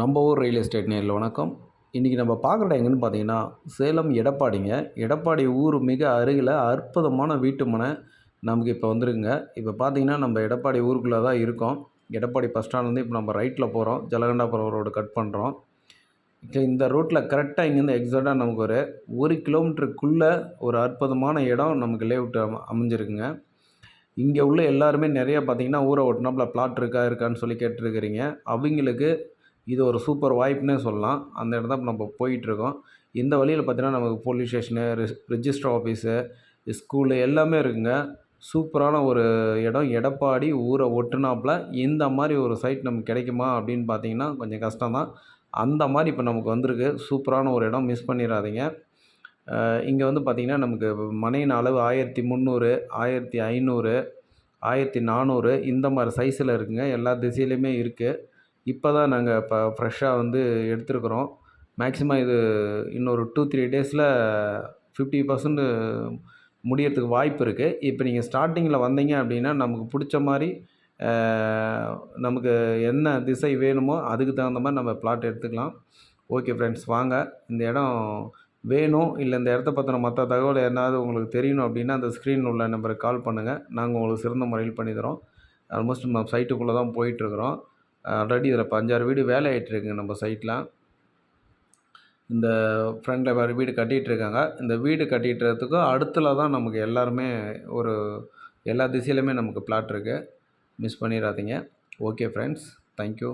நம்ம ஊர் real estate நேரில் வணக்கம். இன்றைக்கி நம்ம பார்க்குற எங்கன்னு பார்த்தீங்கன்னா சேலம் எடப்பாடிங்க. எடப்பாடி ஊர் மிக அருகில் அற்புதமான வீட்டு மனை நமக்கு இப்போ வந்துருக்குங்க. இப்போ பார்த்தீங்கன்னா நம்ம எடப்பாடி ஊருக்குள்ளே தான் இருக்கோம். எடப்பாடி பஸ் ஸ்டாண்ட்லேருந்து இப்போ நம்ம ரைட்டில் போகிறோம். ஜலகண்டாபுரம் ரோடு கட் பண்ணுறோம். இப்போ இந்த ரோட்டில் கரெக்டாக இங்கேருந்து எக்ஸாக்டாக நமக்கு ஒரு ஒரு கிலோமீட்டருக்குள்ளே ஒரு அற்புதமான இடம் நமக்கு லேவுட்டு அமைஞ்சிருக்குங்க. இங்கே உள்ள எல்லாருமே நிறைய பார்த்தீங்கன்னா ஊரை ஒட்டினாப்புல பிளாட் இருக்கா இருக்கான்னு சொல்லி கேட்டுருக்கிறீங்க. அவங்களுக்கு இது ஒரு சூப்பர் வாய்ப்புனே சொல்லலாம். அந்த இடத்த இப்போ நம்ம போயிட்டுருக்கோம். இந்த வழியில் பார்த்தீங்கன்னா நமக்கு போலீஸ் ஸ்டேஷனு ரிஸ் ரிஜிஸ்டர் ஆஃபீஸு ஸ்கூலு எல்லாமே இருக்குங்க. சூப்பரான ஒரு இடம். எடப்பாடி ஊரை ஒட்டுனாப்புல இந்த மாதிரி ஒரு சைட் நமக்கு கிடைக்குமா அப்படின்னு பார்த்தீங்கன்னா கொஞ்சம் கஷ்டம் தான். அந்த மாதிரி இப்போ நமக்கு வந்திருக்கு. சூப்பரான ஒரு இடம். மிஸ் பண்ணிடாதீங்க. இங்கே வந்து பார்த்திங்கன்னா நமக்கு மனையின் அளவு ஆயிரத்தி முந்நூறு ஆயிரத்தி ஐநூறு ஆயிரத்தி நானூறு இந்த மாதிரி சைஸில் இருக்குங்க. எல்லா திசையிலையுமே இருக்குது இப்போ தான் நாங்கள் இப்போ ஃப்ரெஷ்ஷாக வந்து எடுத்துருக்குறோம். மேக்ஸிமம் இது இன்னொரு டூ த்ரீ டேஸில் ஃபிஃப்டி பர்சன்ட் முடியறதுக்கு வாய்ப்பு இருக்குது இப்போ நீங்கள் ஸ்டார்டிங்கில் வந்தீங்க அப்படின்னா நமக்கு பிடிச்ச மாதிரி நமக்கு என்ன திசை வேணுமோ அதுக்கு தகுந்த மாதிரி நம்ம பிளாட் எடுத்துக்கலாம். ஓகே ஃப்ரெண்ட்ஸ் வாங்க. இந்த இடம் வேணும். இல்லை இந்த இடத்த பற்றின மற்ற தகவல் என்னாவது உங்களுக்கு தெரியணும் அப்படின்னா அந்த ஸ்க்ரீன் உள்ள நம்பருக்கு கால் பண்ணுங்கள் நாங்கள் உங்களுக்கு சிறந்த முறையில் பண்ணி தரோம். ஆல்மோஸ்ட் நம்ம சைட்டுக்குள்ளே தான் போயிட்டுருக்குறோம் ஆல்ரெடி இதில் இப்போ அஞ்சாறு வீடு வேலை ஆகிட்டுருக்குங்க நம்ம சைட்டில். இந்த ஃப்ரண்டில் வேறு வீடு கட்டிகிட்ருக்காங்க இந்த வீடு கட்டிட்டுறதுக்கும் அடுத்தில் தான் நமக்கு எல்லாருமே ஒரு எல்லா திசையிலுமே நமக்கு பிளாட் இருக்குது மிஸ் பண்ணிடாதீங்க. Okay friends thank you